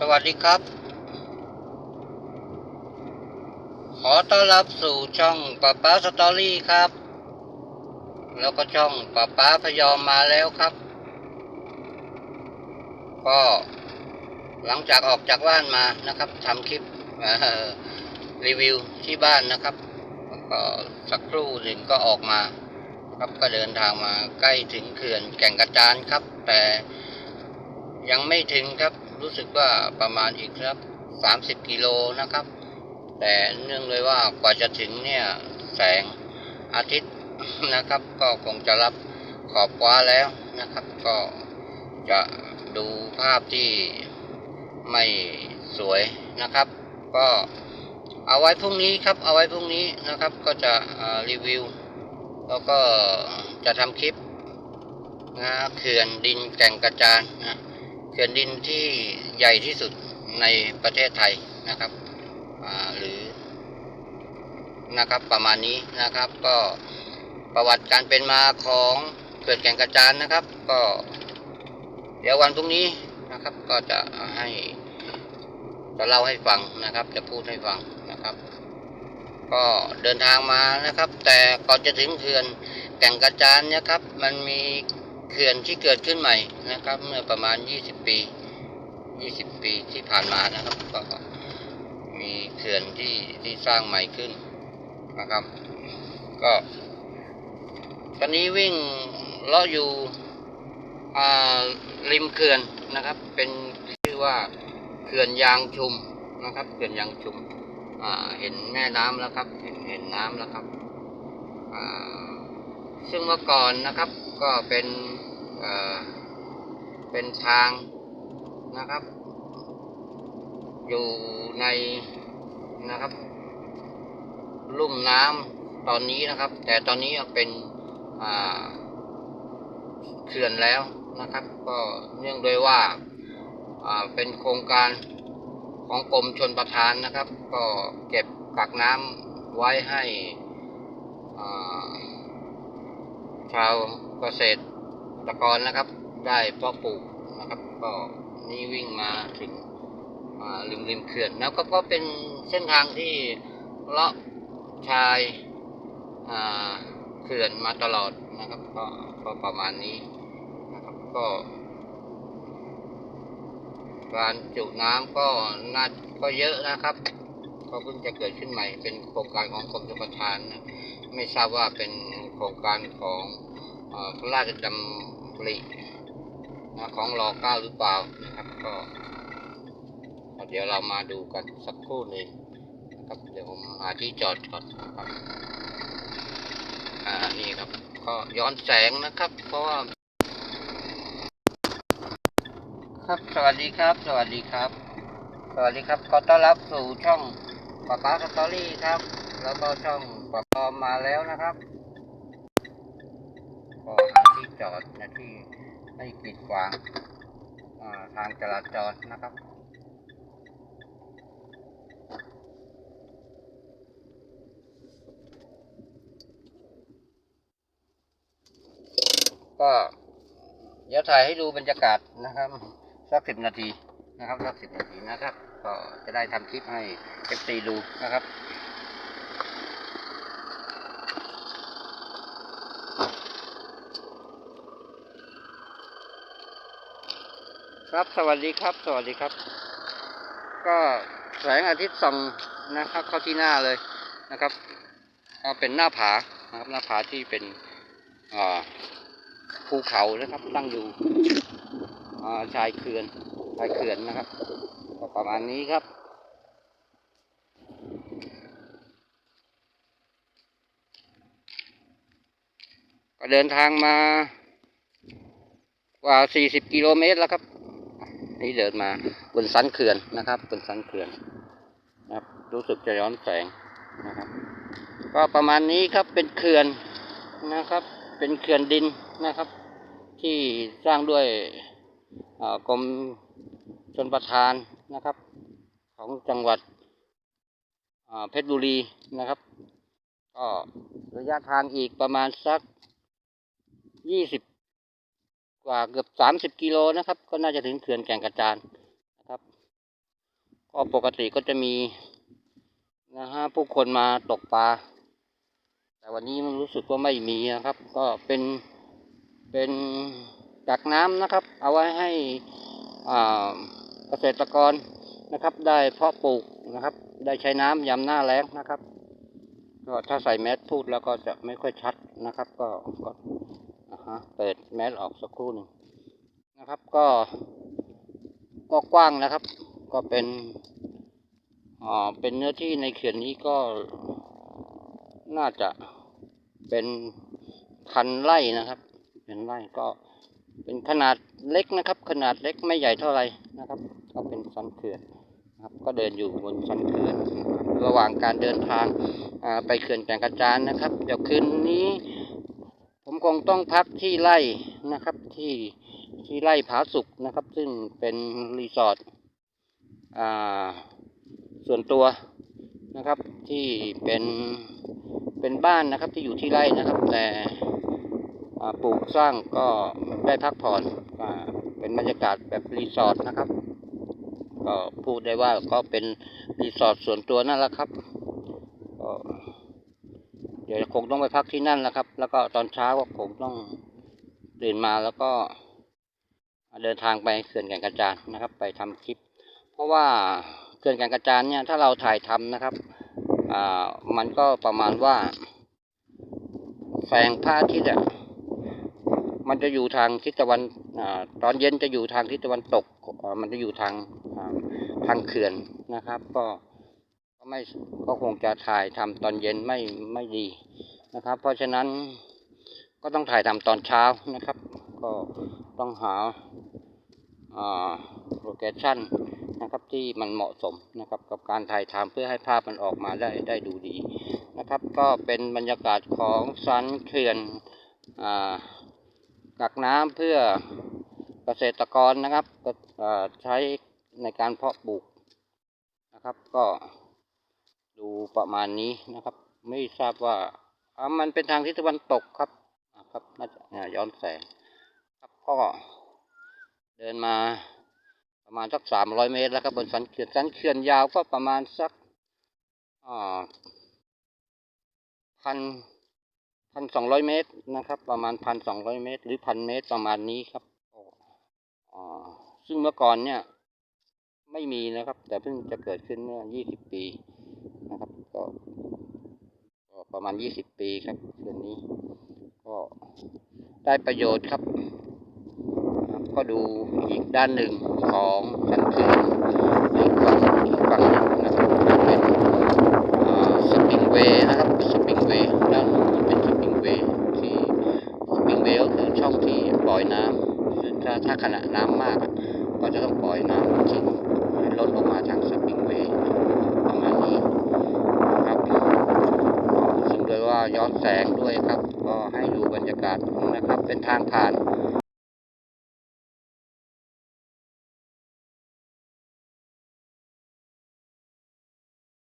สวัสดีครับ ขอต้อนรับสู่ช่องป้าป้าสตอรี่ครับ แล้วก็ช่องป้าป้าพยอมมาแล้วครับ ก็หลังจากออกจากบ้านมานะครับทำคลิปรีวิวที่บ้านนะครับก็สักครู่หนึ่งก็ออกมาครับก็เดินทางมาใกล้ถึงเขื่อนแก่งกระจานครับ แต่ยังไม่ถึงครับ รู้สึกว่าประมาณอีกครับสามสิบกิโลนะครับ แต่เนื่องเลยว่ากว่าจะถึงเนี่ยแสงอาทิตย์นะครับ ก็คงจะรับขอบฟ้าแล้วนะครับ ก็จะดูภาพที่ไม่สวยนะครับ ก็เอาไว้พรุ่งนี้ครับ เอาไว้พรุ่งนี้นะครับ ก็จะรีวิว แล้วก็จะทำคลิปนะเขื่อนดินแก่งกระจานนะ เขื่อนดินที่ใหญ่ที่สุดในประเทศไทยนะครับหรือนะครับประมาณนี้นะครับ ก็ประวัติการเป็นมาของเขื่อนแก่งกระจานนะครับ ก็ เดี๋ยววันพรุ่งนี้นะครับ ก็จะให้จะเล่าให้ฟังนะครับ จะพูดให้ฟังนะครับ ก็เดินทางมานะครับ แต่ก่อนจะถึงเขื่อนแก่งกระจานเนะครับ มันมี เขื่อนที่เกิดขึ้นใหม่นะครับ เมื่อประมาณ 20 ปี 20 ปีที่ผ่านมานะครับก็มีเขื่อนที่ที่สร้างใหม่ขึ้นนะครับ ก็ ตอนนี้วิ่งเลาะอยู่ริมเขื่อนนะครับ เป็นชื่อว่าเขื่อนยางชุมนะครับเขื่อนยางชุมอ่าเห็นแม่น้ำแล้วครับ เห็นเห็นน้ำแล้วครับ ซึ่งเมื่อก่อนนะครับก็เป็นเอ่อเป็นทางนะครับ อยู่ในนะครับ ลุ่มน้ำตอนนี้นะครับ แต่ตอนนี้เป็นเขื่อนแล้วนะครับ ก็เนื่องโดวยว่าาเป็นโครงการของกรมชนประทานนะครับ ก็เก็บกักน้ำไว้ให้อ่า ชาวเกษตรตะกรนะครับ ได้เพาะปลูกนะครับ ก็นี่วิ่งมาถึงริมริมเขื่อนแล้วก็ก็เป็นเส้นทางที่เลาะชายาเขื่อนมาตลอดนะครับ ก็ก็ประมาณนี้นะครับก็การจุน้ำก็น่าก็เยอะนะครับก็เพิ่งจะเกิดขึ้นใหม่เป็นโครงการของกรมชลประทานนะไม่ทราบว่าเป็น โครงการของพระราชดำริของรอเก้าหรือเปล่านะครับก็เดี๋ยวเรามาดูกันสักครู่หนึ่งนะครับเดี๋ยวผมหาที่จอดก่อนครับอ่านี่ครับ ก็ย้อนแสงนะครับ เพราะว่าครับสวัสดีครับ สวัสดีครับ สวัสดีครับขอต้อนรับสู่ช่องป้าป้าสตอรี่ครับ แล้วก็ช่องป้าปอมมาแล้วนะครับ ก็หาที่จอดนะที่ไม่กีดขวางทางจราจรนะครับก็เดี๋ยวถ่ายให้ดูบรรยากาศนะครับ สักสิบนาทีนะครับสักสิบนาทีนะครับ ก็จะได้ทำคลิปให้เอฟซีดูนะครับ ครับสวัสดีครับสวัสดีครับ ก็แสงอาทิตย์ส่องนะครับ เข้าที่หน้าเลยนะครับเป็นหน้าผานะครับหน้าผาที่เป็นภูเขานะครับ ตั้งอยู่ชายเขื่อนชายเขื่อนนะครับประมาณนี้ครับก็เดินทางมากว่า 40 กิโลเมตรแล้วครับ นี่เดินมาบนสันเขื่อนนะครับบนสันเขื่อนนะครับรู้สึกจะย้อนแสงนะครับ ก็ประมาณนี้ครับเป็นเขื่อนนะครับ เป็นเขื่อนดินนะครับ ที่สร้างด้วยกรมชนประทานนะครับ ของจังหวัดเพชรบุรีนะครับก็ระยะทางอีกประมาณสักยี่สิบ กว่าเกือบสามสิบกิโลนะครับ ก็น่าจะถึงเขื่อนแก่งกระจานนะครับ ก็ปกติก็จะมีนะฮะผู้คนมาตกปลา แต่วันนี้มันรู้สึกว่าไม่มีนะครับ ก็เป็นเป็นกักน้ำนะครับ เอาไว้ให้อ่าเกษตรกรนะครับ ได้เพาะปลูกนะครับ ได้ใช้น้ำยามหน้าแล้งนะครับก็ถ้าใส่แมสพูดแล้วก็จะไม่ค่อยชัดนะครับ ก็ก็ อ่าฮะเปิดแมสออกสักครู่หนึ่งนะครับก็ ก็กว้างนะครับ ก็เป็นอ่าเป็นเนื้อที่ในเขื่อนนี้ก็น่าจะเป็นพันไร่นะครับ เป็นไร่ก็เป็นขนาดเล็กนะครับ ขนาดเล็กไม่ใหญ่เท่าไหร่นะครับ ก็เป็นสันเขื่อนนะครับ ก็เดินอยู่บนสันเขื่อนระหว่างการเดินทางไปเขื่อนแก่งกระจานนะครับ เดี๋ยวคืนนี้ คงต้องพักที่ไร่นะครับที่ที่ไร่ผาสุกนะครับ ซึ่งเป็นรีสอร์ทอ่าส่วนตัวนะครับที่เป็นเป็นบ้านนะครับที่อยู่ที่ไร่นะครับ แต่ปลูกสร้างก็ได้พักผ่อนอเป็นบรรยากาศแบบรีสอร์ทนะครับก็พูดได้ว่าก็เป็นรีสอร์ทส่วนตัวนั่นแหละครับ ดี๋ยวคงต้องไปพักที่นั่นแหละครับ แล้วก็ตอนเช้าก็คงต้องตื่นมาแล้วก็ เดินทางไปเขื่อนแก่งกระจานนะครับ ไปทำคลิป เพราะว่าเขื่อนแก่งกระจานเนี่ยถ้าเราถ่ายทำนะครับอ่ามันก็ประมาณว่าแสงพระอาทิตย์อะมันจะอยู่ทางทิศตะวันอ่าตอนเย็นจะอยู่ทางทิศตะวันตกอ่ามันจะอยู่ทางทางเขื่อนนะครับ ก็ ก็ไม่ก็คงจะถ่ายทำตอนเย็นไม่ไม่ดีนะครับ เพราะฉะนั้นก็ต้องถ่ายทำตอนเช้านะครับ ก็ต้องหาอ่าโลเคชั่นนะครับที่มันเหมาะสมนะครับกับการถ่ายทำเพื่อให้ภาพมันออกมาได้ได้ดูดีนะครับ ก็เป็นบรรยากาศของสันเขื่อนอ่ากักน้ำเพื่อเกษตรกรนะครับก็เอ่อใช้ในการเพาะปลูกนะครับก็ ดูประมาณนี้นะครับ ไม่ทราบว่าอ่ามันเป็นทางทิศตะวันตกครับอ่าครับน่าจะย้อนแสงครับก็เดินมาประมาณสักสามร้อยเมตรแล้วครับบนสันเขื่อนสันเขื่อนยาวก็ประมาณสักอ่าพันพันสองร้อยเมตรนะครับ ประมาณพันสองร้อยเมตร หรือพันเมตรประมาณนี้ครับอ่าซึ่งเมื่อก่อนเนี่ย ไม่มีนะครับ แต่เพิ่งจะเกิดขึ้นเมื่อยี่สิบปี นะครับ ก็ก็ประมาณยี่สิบปีครับเขื่อนนี้ ก็ได้ประโยชน์ครับ ก็ดูอีกด้านหนึ่งของกันเขื่อนอีกฝั่งอีกฝั่งหนึ่งนะครับเป็น สปริงเวย์นะครับสปริงเวย์ด้านนู้นเป็นสปริงเวย์ที่สปริงเวย์ก็คือช่องที่ปล่อยน้ำซึ่งถ้าถ้าขณะน้ำมากอะก็จะต้องปล่อยน้ำทิ้งให้ลดลงมาทางสปริงเวย์ประมาณนี้นะครับซึ่งโด ย้อนแสงด้วยครับ ก็ให้ดูบรรยากาศนะครับ เป็นทางผ่าน